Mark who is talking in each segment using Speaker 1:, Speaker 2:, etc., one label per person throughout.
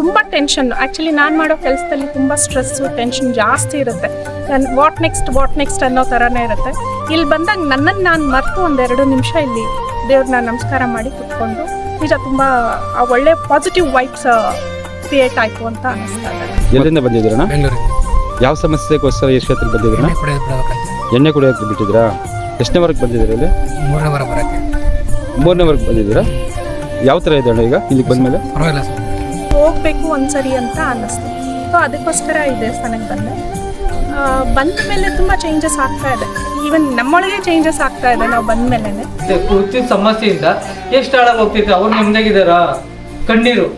Speaker 1: ತುಂಬ tension actually ನಾನು ಮಾಡೋ ಕೆಲಸದಲ್ಲಿ ತುಂಬ ಸ್ಟ್ರೆಸ್ಸು ಟೆನ್ಷನ್ ಜಾಸ್ತಿ ಇರುತ್ತೆ. ವಾಟ್ ನೆಕ್ಸ್ಟ್ ವಾಟ್ ನೆಕ್ಸ್ಟ್ ಅನ್ನೋ ಥರನೇ ಇರುತ್ತೆ. ಇಲ್ಲಿ ಬಂದಾಗ ನನ್ನನ್ನು ನಾನು ಮರೆತು ಒಂದೆರಡು ನಿಮಿಷ ಇಲ್ಲಿ ದೇವ್ರನ್ನ ನಮಸ್ಕಾರ ಮಾಡಿ ಕುತ್ಕೊಂಡು ನಿಜ ತುಂಬ ಆ ಒಳ್ಳೆ ಪಾಸಿಟಿವ್ ವೈಬ್ಸ್ ಕ್ರಿಯೇಟ್ ಆಯಿತು ಅಂತ ಅನಿಸ್ತಾ ಇದೆ.
Speaker 2: ಎಲ್ಲಿಂದ ಬಂದಿದ್ದೀರಣ್ಣ?
Speaker 3: ಬೆಂಗಳೂರಿಗೆ
Speaker 2: ಯಾವ ಸಮಸ್ಯೆಗೋಸ್ಕರ ಈ ಕ್ಷೇತ್ರಕ್ಕೆ ಬಂದಿದ್ದೀರಣ್ಣ?
Speaker 3: ಎಣ್ಣೆ
Speaker 2: ಕುಡಿಯೋಕೆ ಬಿಟ್ಟಿದ್ದೀರಾ? ಎಷ್ಟನೇ ವರ್ಗ ಬಂದಿದ್ದೀರಾ ಇಲ್ಲಿ?
Speaker 3: ಮೂರನೇ ವರ್ಗ ಬರೋಕ್ಕೆ.
Speaker 2: ಮೂರನೇ ವರ್ಗ ಬಂದಿದ್ದೀರಾ? ಯಾವ ಥರ ಇದೆ ಅಣ್ಣ ಈಗ ಇಲ್ಲಿಗೆ ಬಂದಮೇಲೆ?
Speaker 3: ಪರವಾಗಿಲ್ಲ ಸರ್.
Speaker 1: ಹೋಗಬೇಕು ಒಂದ್ಸರಿ ಅಂತ ಅನ್ನಿಸ್ತು. ಸೊ ಅದಕ್ಕೋಸ್ಕರ ಈ ದೇವಸ್ಥಾನಕ್ಕೆ ಬಂದೆ. ಬಂದ ಮೇಲೆ ತುಂಬ ಚೇಂಜಸ್ ಆಗ್ತಾ ಇದೆ. ಈವನ್ ನಮ್ಮೊಳಗೆ ಚೇಂಜಸ್ ಆಗ್ತಾ ಇದೆ ನಾವು ಬಂದ ಮೇಲೆ
Speaker 4: ಸಮಸ್ಯೆಯಿಂದ ಎಷ್ಟು ಹಾಳಾಗಿ ಹೋಗ್ತಿದ್ರು? ಅವ್ರು ನಿಮ್ದಾಗಿದಾರ ಕಣ್ಣೀರು.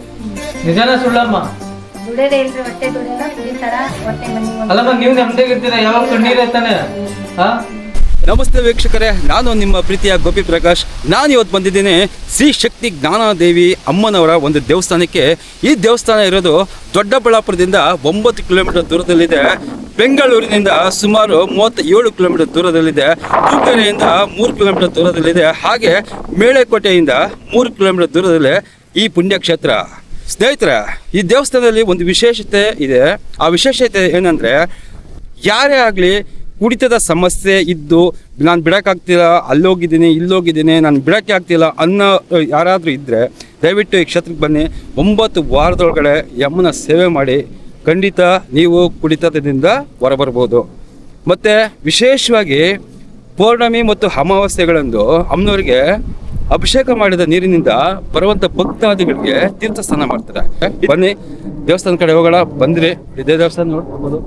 Speaker 4: ನಿಜಾನ ಸುಳ್ಳಮ್ಮ? ಅಲ್ಲಮ್ಮ ನೀವು ನಮ್ದಾಗಿರ್ತೀರ ಯಾವಾಗ ಕಣ್ಣೀರ್ ತಾನೆ ಹಾ
Speaker 2: ನಮಸ್ತೆ ವೀಕ್ಷಕರೇ, ನಾನು ನಿಮ್ಮ ಪ್ರೀತಿಯ ಗೋಪಿ ಪ್ರಕಾಶ್. ನಾನು ಇವತ್ತು ಬಂದಿದ್ದೀನಿ ಶ್ರೀ ಶಕ್ತಿ ಜ್ಞಾನದೇವಿ ಅಮ್ಮನವರ ಒಂದು ದೇವಸ್ಥಾನಕ್ಕೆ. ಈ ದೇವಸ್ಥಾನ ಇರೋದು ದೊಡ್ಡಬಳ್ಳಾಪುರದಿಂದ ಒಂಬತ್ತು ಕಿಲೋಮೀಟರ್ ದೂರದಲ್ಲಿದೆ. ಬೆಂಗಳೂರಿನಿಂದ ಸುಮಾರು ಮೂವತ್ತ ಏಳು ಕಿಲೋಮೀಟರ್ ದೂರದಲ್ಲಿದೆ. ತೂಕೆರೆಯಿಂದ ಮೂರು ಕಿಲೋಮೀಟರ್ ದೂರದಲ್ಲಿದೆ. ಹಾಗೆ ಮೇಳೆಕೋಟೆಯಿಂದ ಮೂರು ಕಿಲೋಮೀಟರ್ ದೂರದಲ್ಲಿ ಈ ಪುಣ್ಯಕ್ಷೇತ್ರ. ಸ್ನೇಹಿತರೆ, ಈ ದೇವಸ್ಥಾನದಲ್ಲಿ ಒಂದು ವಿಶೇಷತೆ ಇದೆ. ಆ ವಿಶೇಷತೆ ಏನಂದರೆ, ಯಾರೇ ಆಗಲಿ ಕುಡಿತದ ಸಮಸ್ಯೆ ಇದ್ದು ನಾನು ಬಿಡೋಕ್ಕಾಗ್ತಿಲ್ಲ, ಅಲ್ಲೋಗಿದ್ದೀನಿ, ಇಲ್ಲೋಗಿದ್ದೀನಿ, ನಾನು ಬಿಡೋಕ್ಕೆ ಆಗ್ತಿಲ್ಲ ಅನ್ನೋ ಯಾರಾದರೂ ಇದ್ದರೆ ದಯವಿಟ್ಟು ಈ ಕ್ಷೇತ್ರಕ್ಕೆ ಬನ್ನಿ. ಒಂಬತ್ತು ವಾರದೊಳಗಡೆ ಯಮ್ಮನ ಸೇವೆ ಮಾಡಿ ಖಂಡಿತ ನೀವು ಕುಡಿತದಿಂದ ಹೊರಬರ್ಬೋದು. ಮತ್ತು ವಿಶೇಷವಾಗಿ ಪೌರ್ಣಮಿ ಮತ್ತು ಅಮಾವಾಸ್ಯೆಗಳಂದು ಅಮ್ಮನವ್ರಿಗೆ ಅಭಿಷೇಕ ಮಾಡಿದ ನೀರಿನಿಂದ ಬರುವಂಥ ಭಕ್ತಾದಿಗಳಿಗೆ ತೀರ್ಥ ಸ್ನಾನ ಮಾಡ್ತಾರೆ. ಬನ್ನಿ ದೇವಸ್ಥಾನ ಕಡೆ ಹೋಗೋಣ. ಬಂದ್ರಿ. ಇದೇ ದೇವಸ್ಥಾನ ನೋಡ್ಬೋದು.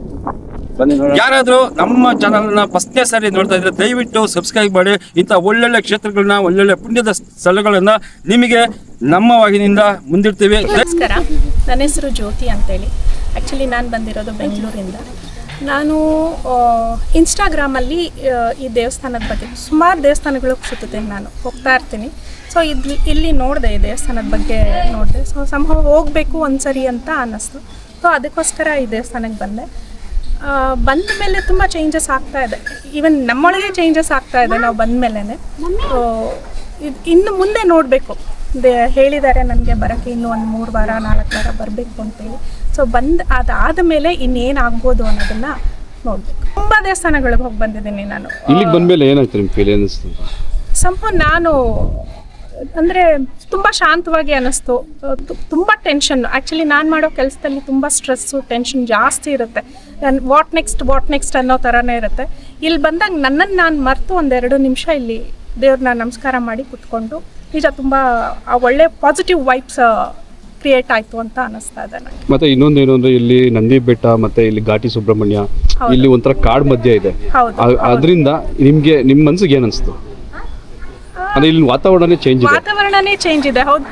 Speaker 2: ಯಾರಾದ್ರೂ ನಮ್ಮ ಚಾನಲ್ನ ಫಸ್ಟ್ನೇ ಸಾರಿ ನೋಡ್ತಾ ಇದ್ರೆ ದಯವಿಟ್ಟು ಸಬ್ಸ್ಕ್ರೈಬ್ ಮಾಡಿ ಇಂಥ ಒಳ್ಳೊಳ್ಳೆ ಕ್ಷೇತ್ರಗಳನ್ನ ಒಳ್ಳೊಳ್ಳೆ ಪುಣ್ಯದ ಸ್ಥಳಗಳನ್ನ ನಿಮಗೆ ನಮ್ಮ ವಾಹಿನಿಯಿಂದ ಮುಂದಿಡ್ತೀವಿ.
Speaker 1: ನಮಸ್ಕಾರ. ನನ್ನ ಹೆಸರು ಜ್ಯೋತಿ ಅಂತೇಳಿ. ಆ್ಯಕ್ಚುಲಿ ನಾನು ಬಂದಿರೋದು ಬೆಂಗಳೂರಿಂದ. ನಾನು ಇನ್ಸ್ಟಾಗ್ರಾಮಲ್ಲಿ ಈ ದೇವಸ್ಥಾನದ ಬಗ್ಗೆ ಸುಮಾರು ದೇವಸ್ಥಾನಗಳು ಸುತ್ತುತ್ತೇನೆ ನಾನು. ಹೋಗ್ತಾ ಇರ್ತೀನಿ. ಸೊ ಇದು ಇಲ್ಲಿ ನೋಡಿದೆ ಈ ದೇವಸ್ಥಾನದ ಬಗ್ಗೆ ನೋಡಿದೆ. ಸೊ ಸಂಭವ ಹೋಗಬೇಕು ಒಂದ್ಸರಿ ಅಂತ ಅನ್ನಿಸ್ತು. ಸೊ ಅದಕ್ಕೋಸ್ಕರ ಈ ದೇವಸ್ಥಾನಕ್ಕೆ ಬಂದೆ. ಬಂದ ಮೇಲೆ ತುಂಬ ಚೇಂಜಸ್ ಆಗ್ತಾ ಇದೆ. ಈವನ್ ನಮ್ಮೊಳಗೆ ಚೇಂಜಸ್ ಆಗ್ತಾ ಇದೆ ನಾವು ಬಂದ ಮೇಲೆ ಇದು ಇನ್ನು ಮುಂದೆ ನೋಡಬೇಕು. ದೇ ಹೇಳಿದ್ದಾರೆ ನನಗೆ ಬರೋಕ್ಕೆ ಇನ್ನೂ ಒಂದು ಮೂರು ವಾರ ನಾಲ್ಕು ವಾರ ಬರಬೇಕು ಅಂತೇಳಿ. ಸೊ ಬಂದು ಅದಾದ ಮೇಲೆ ಇನ್ನೇನು ಆಗ್ಬೋದು ಅನ್ನೋದನ್ನು ನೋಡಬೇಕು. ತುಂಬ ದೇವಸ್ಥಾನಗಳಿಗೆ ಹೋಗಿ ಬಂದಿದ್ದೀನಿ ನಾನು.
Speaker 2: ಇಲ್ಲಿಗೆ ಬಂದ್ಮೇಲೆ ಏನಾಯ್ತು ನಿಮ್ ಫೀಲ್ ಅನಿಸ್ತು
Speaker 1: ಸಂಪೂ ನಾನು ಅಂದರೆ ತುಂಬ ಶಾಂತವಾಗಿ ಅನ್ನಿಸ್ತು ತುಂಬ ಟೆನ್ಷನ್ ಆ್ಯಕ್ಚುಲಿ ನಾನು ಮಾಡೋ ಕೆಲಸದಲ್ಲಿ ತುಂಬ ಸ್ಟ್ರೆಸ್ಸು ಟೆನ್ಷನ್ ಜಾಸ್ತಿ ಇರುತ್ತೆ. ನಾನು ವಾಟ್ ನೆಕ್ಸ್ಟ್ ವಾಟ್ ನೆಕ್ಸ್ಟ್ ಅನ್ನೋ ಥರನೇ ಇರುತ್ತೆ. ಇಲ್ಲಿ ಬಂದಾಗ ನನ್ನನ್ನು ನಾನು ಮರೆತು ಒಂದೆರಡು ನಿಮಿಷ ಇಲ್ಲಿ ದೇವ್ರನ್ನ ನಮಸ್ಕಾರ ಮಾಡಿ ಕುತ್ಕೊಂಡು ನಿಜ ತುಂಬ ಆ ಒಳ್ಳೆ ಪಾಸಿಟಿವ್ ವೈಬ್ಸ್ ಕ್ರಿಯೇಟ್ ಆಯಿತು ಅಂತ ಅನಿಸ್ತಾ ಇದೆ ನನಗೆ
Speaker 5: ಮತ್ತೆ ಇನ್ನೊಂದು ಏನು ಅಂದ್ರೆ ಇಲ್ಲಿ ನಂದಿ ಬೆಟ್ಟ ಮತ್ತೆ ಇಲ್ಲಿ ಘಾಟಿ ಸುಬ್ರಹ್ಮಣ್ಯ ಇಲ್ಲಿ ಒಂಥರ ಕಾಡ್ ಮಧ್ಯ ಇದೆ. ಅದರಿಂದ ನಿಮಗೆ ನಿಮ್ಮ ಮನಸ್ಸಿಗೆ ಏನು ಅನ್ಸ್ತು? ಅಂದ್ರೆ ಇಲ್ಲಿ ವಾತಾವರಣನೇ ಚೇಂಜ್ ಇದೆ.
Speaker 1: ವಾತಾವರಣನೇ ಚೇಂಜ್ ಇದೆ, ಹೌದು.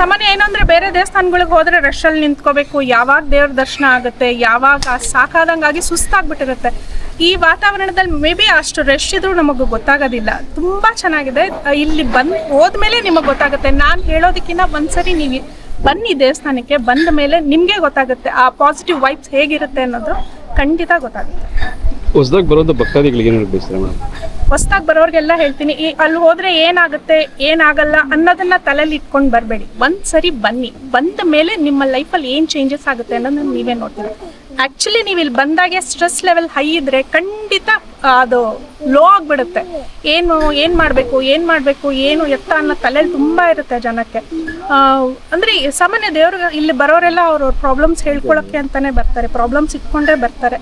Speaker 1: ಸಾಮಾನ್ಯ ಏನು ಅಂದ್ರೆ ಬೇರೆ ದೇವಸ್ಥಾನಗಳಿಗೆ ಹೋದ್ರೆ ಅಲ್ಲಿ ನಿಂತ್ಕೋಬೇಕು, ಯಾವಾಗ ದೇವ್ರ ದರ್ಶನ ಆಗುತ್ತೆ, ಯಾವಾಗ ಸಾಕಾದಂಗಾಗಿ ಸುಸ್ತಾಗ್ಬಿಟ್ಟಿರುತ್ತೆ. ಈ ವಾತಾವರಣದಲ್ಲಿ ಮೇ ಬಿ ಅಷ್ಟು ರಶ್ ಇದ್ರೂ ನಮಗೆ ಗೊತ್ತಾಗೋದಿಲ್ಲ. ತುಂಬಾ ಚೆನ್ನಾಗಿದೆ. ಇಲ್ಲಿ ಬಂದ್ ಹೋದ್ಮೇಲೆ ನಿಮಗೆ ಗೊತ್ತಾಗುತ್ತೆ. ನಾನು ಹೇಳೋದಕ್ಕಿಂತ ಒಂದ್ಸರಿ ನೀವು ಬನ್ನಿ ದೇವಸ್ಥಾನಕ್ಕೆ, ಬಂದ ಮೇಲೆ ನಿಮಗೆ ಗೊತ್ತಾಗುತ್ತೆ ಆ ಪಾಸಿಟಿವ್ ವೈಬ್ಸ್ ಹೇಗಿರುತ್ತೆ ಅನ್ನೋದು ಖಂಡಿತ ಗೊತ್ತಾಗುತ್ತೆ.
Speaker 5: ಹೊಸದಾಗಿ ಬರೋದು ಭಕ್ತಾದಿಗಳಿಗೆ ಏನು ಬಯಸ್ತಾರೆ ಮೇಡಮ್?
Speaker 1: ಹೊಸ್ದಾಗಿ ಬರೋರಿಗೆಲ್ಲ ಹೇಳ್ತೀನಿ, ಈ ಅಲ್ಲಿ ಹೋದ್ರೆ ಏನಾಗುತ್ತೆ, ಏನಾಗಲ್ಲ ಅನ್ನೋದನ್ನ ತಲೆಯಲ್ಲಿ ಇಟ್ಕೊಂಡು ಬರಬೇಡಿ. ಒಂದ್ಸರಿ ಬನ್ನಿ, ಬಂದ ಮೇಲೆ ನಿಮ್ಮ ಲೈಫಲ್ಲಿ ಏನು ಚೇಂಜಸ್ ಆಗುತ್ತೆ ಅನ್ನೋದನ್ನ ನೀವೇ ನೋಡ್ತೀರಿ. ಆ್ಯಕ್ಚುಲಿ ನೀವು ಇಲ್ಲಿ ಬಂದಾಗ ಸ್ಟ್ರೆಸ್ ಲೆವೆಲ್ ಹೈ ಇದ್ರೆ ಖಂಡಿತ ಅದು ಲೋ ಆಗಿಬಿಡುತ್ತೆ. ಏನು ಏನು ಮಾಡಬೇಕು ಏನು ಮಾಡಬೇಕು, ಏನು ಎತ್ತ ಅನ್ನೋ ತಲೆಯಲ್ಲಿ ತುಂಬಾ ಇರುತ್ತೆ ಜನಕ್ಕೆ. ಅಂದ್ರೆ ಸಾಮಾನ್ಯ ದೇವ್ರಿಗೆ ಇಲ್ಲಿ ಬರೋರೆಲ್ಲ ಅವ್ರ ಪ್ರಾಬ್ಲಮ್ಸ್ ಹೇಳ್ಕೊಳಕ್ಕೆ ಅಂತಾನೆ ಬರ್ತಾರೆ ಪ್ರಾಬ್ಲಮ್ಸ್ ಇಟ್ಕೊಂಡೇ ಬರ್ತಾರೆ.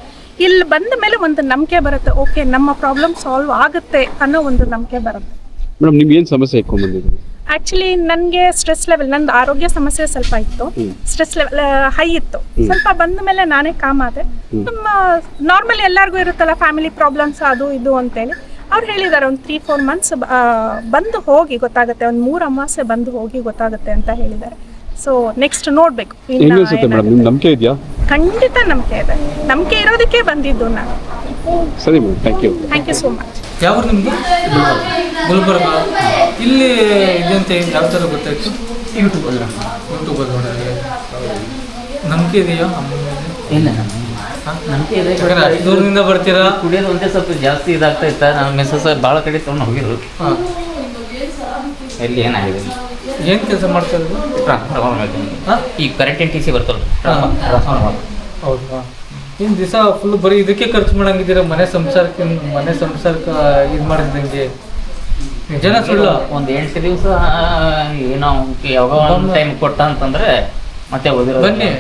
Speaker 1: ಇಲ್ಲಿ ಬಂದ ಮೇಲೆ ಒಂದು ನಂಬಿಕೆ ಬರುತ್ತೆ ಓಕೆ ನಮ್ಮ ಪ್ರಾಬ್ಲಮ್ ಸಾಲ್ವ್ ಆಗುತ್ತೆ ಅನ್ನೋ ಒಂದು ನಂಬಿಕೆ ಬರುತ್ತೆ.
Speaker 5: ಮೇಡಮ್ ನಿಮ್ಗೆ ಏನು ಸಮಸ್ಯೆ ಇಟ್ಕೊಂಡ್ ಬಂದಿದ್ದೀರಿ?
Speaker 1: ಆಕ್ಚುಲಿ ನನಗೆ ಸ್ಟ್ರೆಸ್ ಲೆವೆಲ್ ನಂದು ಆರೋಗ್ಯ ಸಮಸ್ಯೆ ಸ್ವಲ್ಪ ಇತ್ತು. ಸ್ಟ್ರೆಸ್ ಲೆವೆಲ್ ಹೈ ಇತ್ತು. ಸ್ವಲ್ಪ ಬಂದ ಮೇಲೆ ನಾನೇ ಕಾಮ್ ಆದೆ. ತುಂಬ ನಾರ್ಮಲ್ ಎಲ್ಲರಿಗೂ ಇರುತ್ತಲ್ಲ ಫ್ಯಾಮಿಲಿ ಪ್ರಾಬ್ಲಮ್ಸ್ ಅದು ಇದು ಅಂತೇಳಿ. ಅವ್ರು ಹೇಳಿದ್ದಾರೆ ಒಂದು ತ್ರೀ ಫೋರ್ ಮಂತ್ಸ್ ಬಂದು ಹೋಗಿ ಗೊತ್ತಾಗುತ್ತೆ. ಒಂದು ಮೂರು ಅಮಾಸೆ ಬಂದು ಹೋಗಿ ಗೊತ್ತಾಗುತ್ತೆ ಅಂತ ಹೇಳಿದ್ದಾರೆ ಸೊ ನೆಕ್ಸ್ಟ್ ನೋಡ್ಬೇಕು.
Speaker 5: ನಂಬಿಕೆ ಇದೆಯಾ?
Speaker 1: ಖಂಡಿತ ನಂಬಿಕೆ ಇದೆ. ನಂಬಿಕೆ ಇರೋದಕ್ಕೆ ಬಂದಿದ್ದು ನಾನು.
Speaker 5: ಸರಿ thank you
Speaker 1: thank you so much
Speaker 4: ಯಾವ ನಿಮ್ಗೆ ಗುಲ್ಬರ್ಗ. ಇಲ್ಲಿ ಇದಂತ ಯಾವ ಥರ ಗೊತ್ತಾಯ್ತು? ಯೂಟ್ಯೂಬ್ ಯೂಟ್ಯೂಬಲ್ಲಿ ನೋಡಿದ್ರೆ ನಂಬಿಕೆ ಇದೆಯಾ?
Speaker 6: ಇಲ್ಲ ನಂಬಿಕೆ ಇದೆ
Speaker 4: ದೂರದಿಂದ ಬರ್ತೀರಾ?
Speaker 6: ಕುಡಿಯೋದು ಒಂದೇ ಸ್ವಲ್ಪ ಜಾಸ್ತಿ ಇದಾಗ್ತಾ ಇತ್ತ? ನಾನು ಮೆಸೇಜ್ ಭಾಳ ಕಡೆ ತೊಗೊಂಡು ಹೋಗಿರು
Speaker 4: ಹಾಂ.
Speaker 6: ಎಲ್ಲಿ ಏನಾಗಿದೆ?
Speaker 4: ಏನು ಕೆಲಸ ಮಾಡ್ತಾ ಇರೋದು? ಹಾ?
Speaker 6: ಈ ಕರೆಂಟ್ ಟಿ ಸಿ ಬರ್ತಲ್ಲ
Speaker 4: ಹೌದಾ ಏನು ದಿವಸ ಫುಲ್ ಬರೀ ಇದಕ್ಕೆ ಖರ್ಚು ಮಾಡಂಗಿದ್ದೀರ ಮನೆ ಸಂಸಾರಕ್ಕೆ ಮನೆ ಸಂಸಾರಕ್ಕೆ ಇದು ಮಾಡಿದಂಗೆ ನಿಜನ ಸುಳ್ಳು?
Speaker 6: ಒಂದ್ ಎಂಟು ದಿವಸ ಏನೋ ಯಾವಾಗ ಒಂದು ಟೈಮ್ ಕೊಟ್ಟ ಅಂತಂದ್ರೆ ಮತ್ತೆ ಓದಿರೋ
Speaker 4: ಬನ್ನಿ.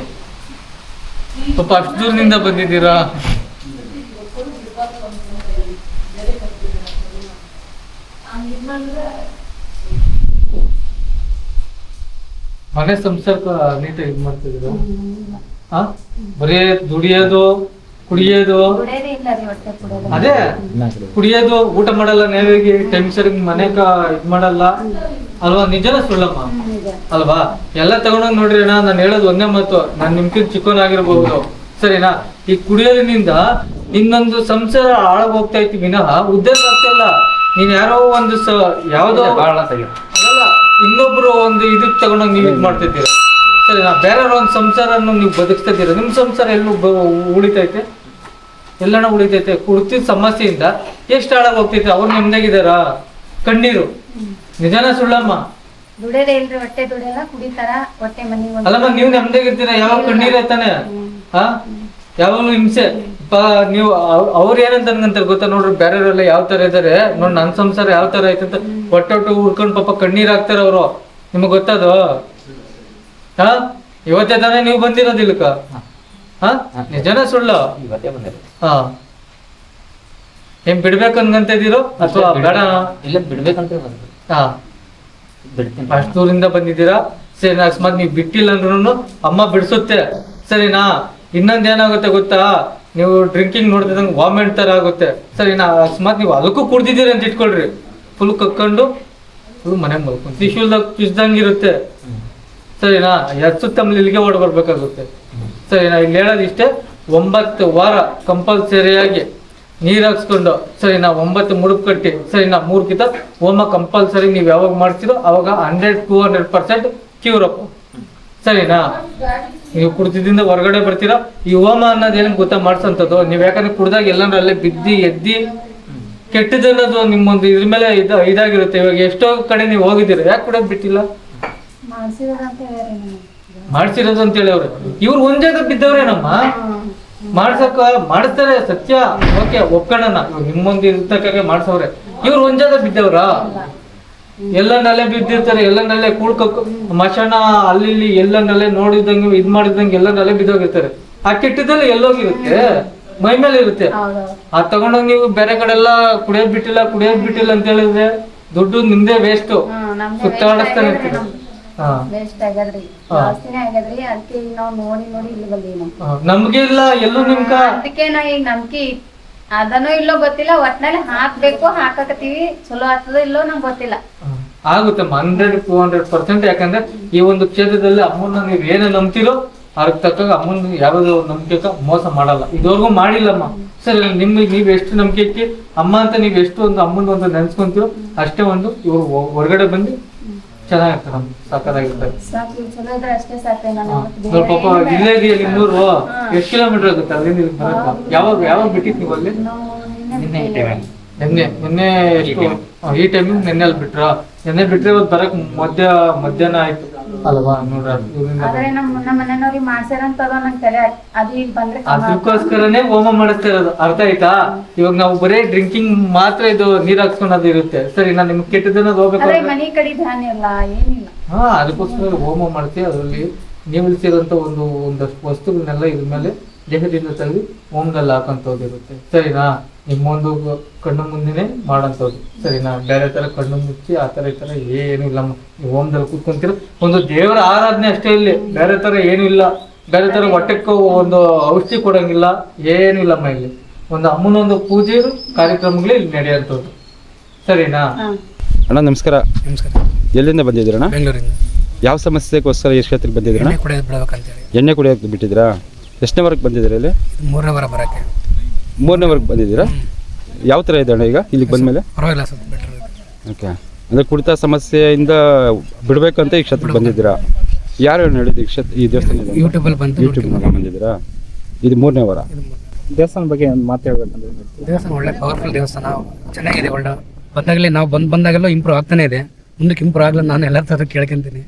Speaker 4: ಪಾಪ ಅಷ್ಟು ದೂರದಿಂದ ಬಂದಿದ್ದೀರಾ? ಮನೆ ಸಂಸಾರಕ್ಕೆ ನೀಟಾಗಿ ಇದು ಮಾಡ್ತಿದ್ದೀರಾ? ಬರೀ ದುಡಿಯೋದು ಕುಡಿಯೋದು. ಅದೇ ಕುಡಿಯೋದು ಊಟ ಮಾಡಲ್ಲ ನೇರಿಗೆ ಟೈಮ್ ಸರಿ ಮನೆಗ ಇದ್ ಮಾಡಲ್ಲ. ಅಲ್ವಾ? ನಿಜನ ಸುಳ್ಳಮ್ಮ? ಅಲ್ವಾ? ಎಲ್ಲ ತಗೊಂಡೋಗ್ ನೋಡ್ರಿ ಅಣ್ಣ ನಾನು ಹೇಳೋದು ಒಂದೇ ಮಾತು. ನಾನ್ ನಿಮ್ಕಿಂತ ಚಿಕ್ಕವನ್ ಆಗಿರ್ಬಹುದು ಸರಿನಾ? ಈ ಕುಡಿಯೋದ್ರಿಂದ ಇನ್ನೊಂದು ಸಂಸಾರ ಹಾಳಾಗ್ ಹೋಗ್ತಾ ಇತ್ತು ವಿನಃ ಉದ್ದೇಶ ಆಗ್ತಿಲ್ಲ ನೀನ್ ಯಾರೋ ಒಂದು ಸ ಯಾವ್ದೋ ಇನ್ನೊಬ್ರು ಒಂದು ಇದಕ್ ತಗೊಂಡೋಗಿ ನೀವು ಇದ್ ಮಾಡ್ತಿದ್ದೀರ? ಬೇರೆಯವ್ರ ಒಂದು ಸಂಸಾರನ್ನು ನೀವು ಬದುಕ್ತಾ ಇದ್ದೀರ? ನಿಮ್ಮ ಸಂಸಾರ ಎಲ್ಲೂ ಉಳಿತೈತೆ? ಎಲ್ಲಾನ ಉಳಿತೈತೆ? ಕುಡ್ತಿದ ಸಮಸ್ಯೆಯಿಂದ ಎಷ್ಟು ಹಾಳಾಗಿ ಹೋಗ್ತೈತೆ? ಅವ್ರು ನಿಮ್ದಾಗಿದಾರ ಕಣ್ಣೀರು. ನಿಜಾನ ಸುಳ್ಳಮ್ಮ.
Speaker 7: ದುಡಿಯೋದೇ ಇಲ್ರಿ ಹೊಟ್ಟೆ ದುಡಿಯಲ್ಲ ಕುಡಿತಾರ ಹೊಟ್ಟೆ ಮನಿ ಒಂದ್
Speaker 4: ಅಲ್ಲಮ್ಮ ನೀವು ನೆಮ್ಮದಿಗಿರ್ತೀರ ಯಾವಾಗ ಕಣ್ಣೀರ್ ಐತಾನೆ ಹಾ ಯಾವಾಗಲೂ ಹಿಂಸೆ. ಪ ನೀವು ಅವ್ರ ಏನಂತ ಗೊತ್ತಾ? ನೋಡ್ರಿ ಬೇರೆಯವರೆಲ್ಲ ಯಾವ ತರ ಇದಾರೆ ನೋಡ್ ನನ್ ಸಂಸಾರ ಯಾವ ತರ ಐತೆ ಅಂತ. ಹೊಟ್ಟೆ ಹೊಟ್ಟೆ ಉಡ್ಕೊಂಡು ಪಾಪ ಕಣ್ಣೀರ್ ಹಾಕ್ತಾರ ಅವರು. ನಿಮಗ್ ಗೊತ್ತದು? ಹಾ? ಇವತ್ತೇ ತಾನೇ ನೀವು ಬಂದಿರೋದು ಇಲ್ಕ ಹಾ. ನಿಜನ ಸುಳ್ಳು?
Speaker 6: ಇವತ್ತೇ ಬಂದಿರೋದು.
Speaker 4: ಹಾ. ಏನ್ ಬಿಡ್ಬೇಕು ಅನ್ಕಂತಿದ್ದೀರೋ ಅಥವಾ ಬೇಡ?
Speaker 6: ಇಲ್ಲ ಬಿಡ್ಬೇಕಂತ
Speaker 4: ಹಾ. ಅಷ್ಟು ದೂರಿಂದ ಬಂದಿದ್ದೀರಾ? ಸರಿ ಅಕಸ್ಮಾತ್ ನೀವು ಬಿಟ್ಟಿಲ್ಲ ಅಂದ್ರೂ ಅಮ್ಮ ಬಿಡಿಸುತ್ತೆ. ಸರಿನಾ ಇನ್ನೊಂದ್ ಏನಾಗುತ್ತೆ ಗೊತ್ತಾ? ನೀವು ಡ್ರಿಂಕಿಂಗ್ ನೋಡ್ತಿದಂಗೆ ವಾಮಿಟ್ ತರ ಆಗುತ್ತೆ. ಸರಿನಾ ಅಕಸ್ಮಾತ್ ನೀವು ಅದಕ್ಕೂ ಕುಡ್ದಿದ್ದೀರಿ ಅಂತ ಇಟ್ಕೊಳ್ರಿ. ಫುಲ್ ಕಕ್ಕೊಂಡು ಫುಲ್ ಮನೆ ಮಲ್ಕೊಂಡು. ಟಿಶ್ಯೂಲ್ದಾಗ ಚುಚ್ದಂಗೆ ಇರುತ್ತೆ. ಸರಿನಾ? ಹೆಚ್ಚು ತಮ್ಮಲ್ಲಿ ಇಲ್ಲಿಗೆ ಓಡ್ ಬರ್ಬೇಕಾಗುತ್ತೆ. ಸರಿನಾ? ಇಲ್ಲಿ ಹೇಳೋದು ಇಷ್ಟೇ, ಒಂಬತ್ತು ವಾರ ಕಂಪಲ್ಸರಿಯಾಗಿ ನೀರು ಹಾಕ್ಸ್ಕೊಂಡು, ಸರಿನಾ? ಒಂಬತ್ತು ಮುಡುಪು ಕಟ್ಟಿ, ಸರಿನಾ? ಮೂರು ಕಿತ ಹೋಮ ಕಂಪಲ್ಸರಿ ನೀವು ಯಾವಾಗ ಮಾಡ್ತೀರೋ ಅವಾಗ hundred, two hundred percent cure up. ಸರಿನಾ? ನೀವು ಕುಡ್ತಿದ್ದಿಂದ ಹೊರಗಡೆ ಬರ್ತೀರಾ? ಈ ಹೋಮ ಅನ್ನೋದು ಏನು ಗೊತ್ತಾ ಮಾಡಿಸೋಂಥದ್ದು? ನೀವು ಯಾಕಂದ್ರೆ ಕುಡ್ದಾಗ ಎಲ್ಲಾಂದ್ರೆ ಅಲ್ಲೇ ಬಿದ್ದಿ, ಎದ್ದಿ ಕೆಟ್ಟದನ್ನೋದು ನಿಮ್ಮೊಂದು ಇದ್ರ ಮೇಲೆ ಇದು ಇದಾಗಿರುತ್ತೆ. ಇವಾಗ ಎಷ್ಟೋ ಕಡೆ ನೀವು ಹೋಗಿದ್ದೀರಾ? ಯಾಕೆ ಕುಡಿಯೋದು ಬಿಟ್ಟಿಲ್ಲ? ಮಾಡ್ಸಿರೋದು ಅಂತ ಹೇಳಿ ಅವ್ರು. ಇವ್ರು ಒಂದೇ ಜಾಗ ಬಿದ್ದವ್ರೇನಮ್ಮ ಮಾಡ್ಸಕ್ಕ ಮಾಡಿಸ್ತಾರೆ ಸತ್ಯ. ಓಕೆ ಒಪ್ಕೊಳ್ಳೋಣ ನಿಮ್ಮೊಂದು ಇರ್ತಕ್ಕಾಗೆ ಮಾಡ್ಸವ್ರೆ. ಇವ್ರು ಒಂದ್ ಜಾಗ ಎಲ್ಲ ಎಲ್ಲನಲ್ಲೇ ಬಿದ್ದಿರ್ತಾರೆ ಎಲ್ಲ ಎಲ್ಲನಲ್ಲೇ ಕೂಡ್ಕ ಮಶಾನ ಅಲ್ಲಿ ಇಲ್ಲಿ ಎಲ್ಲ ಎಲ್ಲನಲ್ಲೇ ನೋಡಿದಂಗೆ ಇದ್ ಮಾಡಿದಂಗೆ ಎಲ್ಲನಲ್ಲೇ ಬಿದ್ದೋಗಿರ್ತಾರೆ. ಆ ಕೆಟ್ಟದಲ್ಲಿ ಎಲ್ಲೋಗಿರುತ್ತೆ? ಮೈ ಮೇಲೆ ಇರುತ್ತೆ.
Speaker 7: ಅದ್
Speaker 4: ಆ ತಗೊಂಡೋಗಿ ನೀವು ಬೇರೆ ಕಡೆ ಎಲ್ಲ ಕುಡಿಯೋದ್ ಬಿಟ್ಟಿಲ್ಲ ಕುಡಿಯೋದ್ ಬಿಟ್ಟಿಲ್ಲ ಅಂತ ಹೇಳಿದ್ರೆ ದುಡ್ಡು ನಿಮ್ದೇ ವೇಸ್ಟ್ ಸುತ್ತಾಡಿಸ್ತಾನೆ ಇರ್ತೀರಿ
Speaker 7: ವೇಸ್ಟ್ ಆಗ್ಯಾದ್ರಿ. ಜಾಸ್ತಿನೇ ಆಗ್ಯಾದ್ರಿ ಅದಕ್ಕೆ ಈಗ ನಾವ್ ನೋಡಿ ನೋಡಿ ಇಲ್ಲಿ ಬಂದೀವಿ
Speaker 4: ನಮ್ಗೆ ಇಲ್ಲ ಎಲ್ಲೂ ನಿಮ್ಗ?
Speaker 7: ಅದಕ್ಕೆ ನಾ ಈಗ ನಂಬಿಕೆ ಅದನೋ ಇಲ್ಲೋ ಗೊತ್ತಿಲ್ಲ ಒಟ್ನಲ್ಲಿ ಹಾಕ್ಬೇಕು ಹಾಕಕತ್ತೀವಿ. ಚಲೋ ಆಗ್ತದ ಇಲ್ಲೋ ನಂಗೆ ಗೊತ್ತಿಲ್ಲ.
Speaker 4: ಆಗುತ್ತೆ ಹಂಡ್ರೆಡ್ ಟೂ ಹಂಡ್ರೆಡ್ ಪರ್ಸೆಂಟ್ ಯಾಕಂದ್ರೆ ಈ ಒಂದು ಕ್ಷೇತ್ರದಲ್ಲಿ ಅಮ್ಮನ ನೀವು ಏನೇ ನಂಬ್ತಿರೋ ಅದಕ್ಕೆ ತಕ್ಕ ಅಮ್ಮನ ಯಾವುದೋ ನಂಬಿಕೆ ಮೋಸ ಮಾಡಲ್ಲ. ಇದುವರೆಗೂ ಮಾಡಿಲ್ಲಮ್ಮ. ಸರಿ ನಿಮ್ಗೆ ನೀವು ಎಷ್ಟು ನಂಬಿಕೆ ಅಮ್ಮ ಅಂತ ನೀವು ಎಷ್ಟು ಒಂದು ಅಮ್ಮನ ಒಂದು ನೆನ್ಸ್ಕೊಂತೀರೋ ಅಷ್ಟೇ ಒಂದು ಇವ್ರು ಹೊರಗಡೆ ಬಂದು ಚೆನ್ನಾಗಿರ್ತಾರೆ ಅಮ್ಮ ಸಾಕಾಗಿರ್ತಾರೆ
Speaker 7: ಸಾಕು ಇದ್ರೆ ಅಷ್ಟೇ ಸಾಕು ನಾನು
Speaker 4: ಪಾಪ ಇಲ್ಲೇ ನಿಮ್ಮೂರು? ಎಷ್ಟು ಕಿಲೋಮೀಟರ್ ಆಗುತ್ತೆ ಅಲ್ಲಿಂದ ಇಲ್ಲಿ ಬರಕ್ಕೆ ಯಾವಾಗ ಯಾವಾಗ ಬಿಟ್ಟಿತ್ತು ನೀವು ಅಲ್ಲಿ?
Speaker 7: ನಿನ್ನೆ
Speaker 6: ನಿನ್ನೆ ಈ
Speaker 7: ಬಿಟ್ಟಿಲ್ಲ.
Speaker 6: ಟೈಮ್
Speaker 4: ನಿನ್ನೆ ನಿನ್ನೆ ಎಷ್ಟು? ಈ ಟೈಮಿಗೆ ನಿನ್ನೆ ಅಲ್ಲಿ ಬಿಟ್ರ? ನಿನ್ನೆ ಬಿಟ್ರೆ ಇವತ್ತು ಬರಕ್ ಮಧ್ಯ ಮಧ್ಯಾಹ್ನ ಆಯ್ತು. ಅಲ್ವಾ?
Speaker 7: ಆದ್ರೆ ನಮ್ ನಮ್ಮ ಮನೆಯವ್ರಿಗೆ ನಂಗೆ ತಲೆ. ಅದು ಈಗ ಬಂದ್ರೆ
Speaker 4: ಅದಕ್ಕೋಸ್ಕರನೇ ಹೋಮ ಮಾಡಿಸ್ತಾ ಇರೋದು. ಅರ್ಥ ಆಯ್ತಾ? ಇವಾಗ ನಾವು ಬರೇ ಡ್ರಿಂಕಿಂಗ್ ಮಾತ್ರ ಇದು ನೀರ್ ಹಾಕ್ಸ್ಕೊಳೋದು ಇರುತ್ತೆ. ಸರಿ ನಾನು ನಿಮ್ಗೆ ಕೆಟ್ಟದನ್ನ ಹೋಗ್ಬೇಕು
Speaker 7: ಆದ್ರೆ ಮನಿ ಕಡೆ ಧ್ಯಾನ ಇಲ್ಲ ಏನಿಲ್ಲ.
Speaker 4: ಹಾ ಅದಕ್ಕೋಸ್ಕರ ಹೋಮ ಮಾಡ್ತೀವಿ ಅದರಲ್ಲಿ ನೀವು ಒಂದು ಒಂದಷ್ಟು ವಸ್ತುಗಳನ್ನೆಲ್ಲ ಇದ್ರ ಮೇಲೆ ದೇಹದಿಂದ ತೆಗೆದು ಓಮ್ನಲ್ಲಿ ಹಾಕಂತವ್ದಿರುತ್ತೆ ಸರಿನಾ? ನಿಮ್ಮೊಂದು ಕಣ್ಣು ಮುಂದೆನೆ ಮಾಡೋಂಥದ್ದು. ಸರಿನಾ? ಬೇರೆ ತರ ಕಣ್ಣು ಮುಚ್ಚಿ ಆ ತರ ಈ ತರ ಏನು ಇಲ್ಲಮ್ಮ ನೀವು ಓಮ್ದಲ್ಲಿ ಕೂತ್ಕೊಂತೀರ. ಒಂದು ದೇವರ ಆರಾಧನೆ ಅಷ್ಟೇ ಇಲ್ಲಿ. ಬೇರೆ ತರ ಏನು ಇಲ್ಲ. ಬೇರೆ ತರ ಹೊಟ್ಟೆಕ್ಕೂ ಒಂದು ಔಷಧಿ ಕೊಡಂಗಿಲ್ಲ. ಏನು ಇಲ್ಲಮ್ಮ ಇಲ್ಲಿ. ಒಂದು ಅಮ್ಮನೊಂದು ಪೂಜೆ ಕಾರ್ಯಕ್ರಮಗಳೇ ಇಲ್ಲಿ ನಡೆಯುವಂಥದ್ದು. ಸರಿನಾ?
Speaker 2: ಅಣ್ಣ ನಮಸ್ಕಾರ.
Speaker 3: ನಮಸ್ಕಾರ.
Speaker 2: ಎಲ್ಲಿಂದ ಬಂದಿದ್ದೀರಣ್ಣ?
Speaker 3: ಬೆಂಗಳೂರಿಂದ.
Speaker 2: ಯಾವ ಸಮಸ್ಯೆಗೋಸ್ಕರ ಈ ಕ್ಷೇತ್ರಕ್ಕೆ ಬಂದಿದ್ದೀರಣ್ಣ?
Speaker 3: ಎಣ್ಣೆ ಕುಡಿಯೋದು ಬಿಡ್ಬೇಕಂತೇಳಿ.
Speaker 2: ಎಣ್ಣೆ ಕುಡಿಯೋಕೆ ಬಿಟ್ಟಿದ್ದೀರಾ? ಎಷ್ಟನೇ ವರ್ಗ ಬಂದಿದ್ದೀರಾ ಇಲ್ಲಿ?
Speaker 3: ಮೂರನೇ ವಾರ ಬರೋಕ್ಕೆ.
Speaker 2: ಮೂರನೇ ವರ್ಗ ಬಂದಿದ್ದೀರಾ? ಯಾವ ಥರ ಇದೆ ಅಣ್ಣ ಈಗ ಇಲ್ಲಿಗೆ ಬಂದಮೇಲೆ?
Speaker 3: ಪರವಾಗಿಲ್ಲ ಸ್ವಲ್ಪ ಬೆಟ್ರ್
Speaker 2: ಓಕೆ. ಅಂದರೆ ಕುಡಿತ ಸಮಸ್ಯೆಯಿಂದ ಬಿಡಬೇಕಂತ ಈ ಕ್ಷೇತ್ರಕ್ಕೆ ಬಂದಿದ್ದೀರಾ? ಯಾರು ಹೇಳಿದ್ದು ಈ ಕ್ಷೇತ್ರ ಈ ದೇವಸ್ಥಾನ
Speaker 3: ಯೂಟ್ಯೂಬಲ್ಲಿ ಬಂತು
Speaker 2: ಯೂಟ್ಯೂಬ್ನಾಗ ಬಂದಿದ್ದೀರಾ? ಇದು ಮೂರನೇ ವಾರ.
Speaker 8: ದೇವಸ್ಥಾನ ಬಗ್ಗೆ ಒಂದು ಮಾತು ಹೇಳ್ಬೇಕಂದ್ರೆ
Speaker 3: ದೇವಸ್ಥಾನ ಒಳ್ಳೆ ಪವರ್ಫುಲ್ ದೇವಸ್ಥಾನ. ಚೆನ್ನಾಗಿದೆ ಒಳ್ಳೆ. ಬಂದಾಗಲೇ ನಾವು ಬಂದು ಬಂದಾಗೆಲ್ಲ ಇಂಪ್ರೂವ್ ಆಗ್ತಾನೆ ಇದೆ. ಮುಂದಕ್ಕೆ ಇಂಪ್ರೂವ್ ಆಗಲ್ಲ ನಾನು ಎಲ್ಲರ ಥರ ಕೇಳ್ಕೊಂತೀನಿ.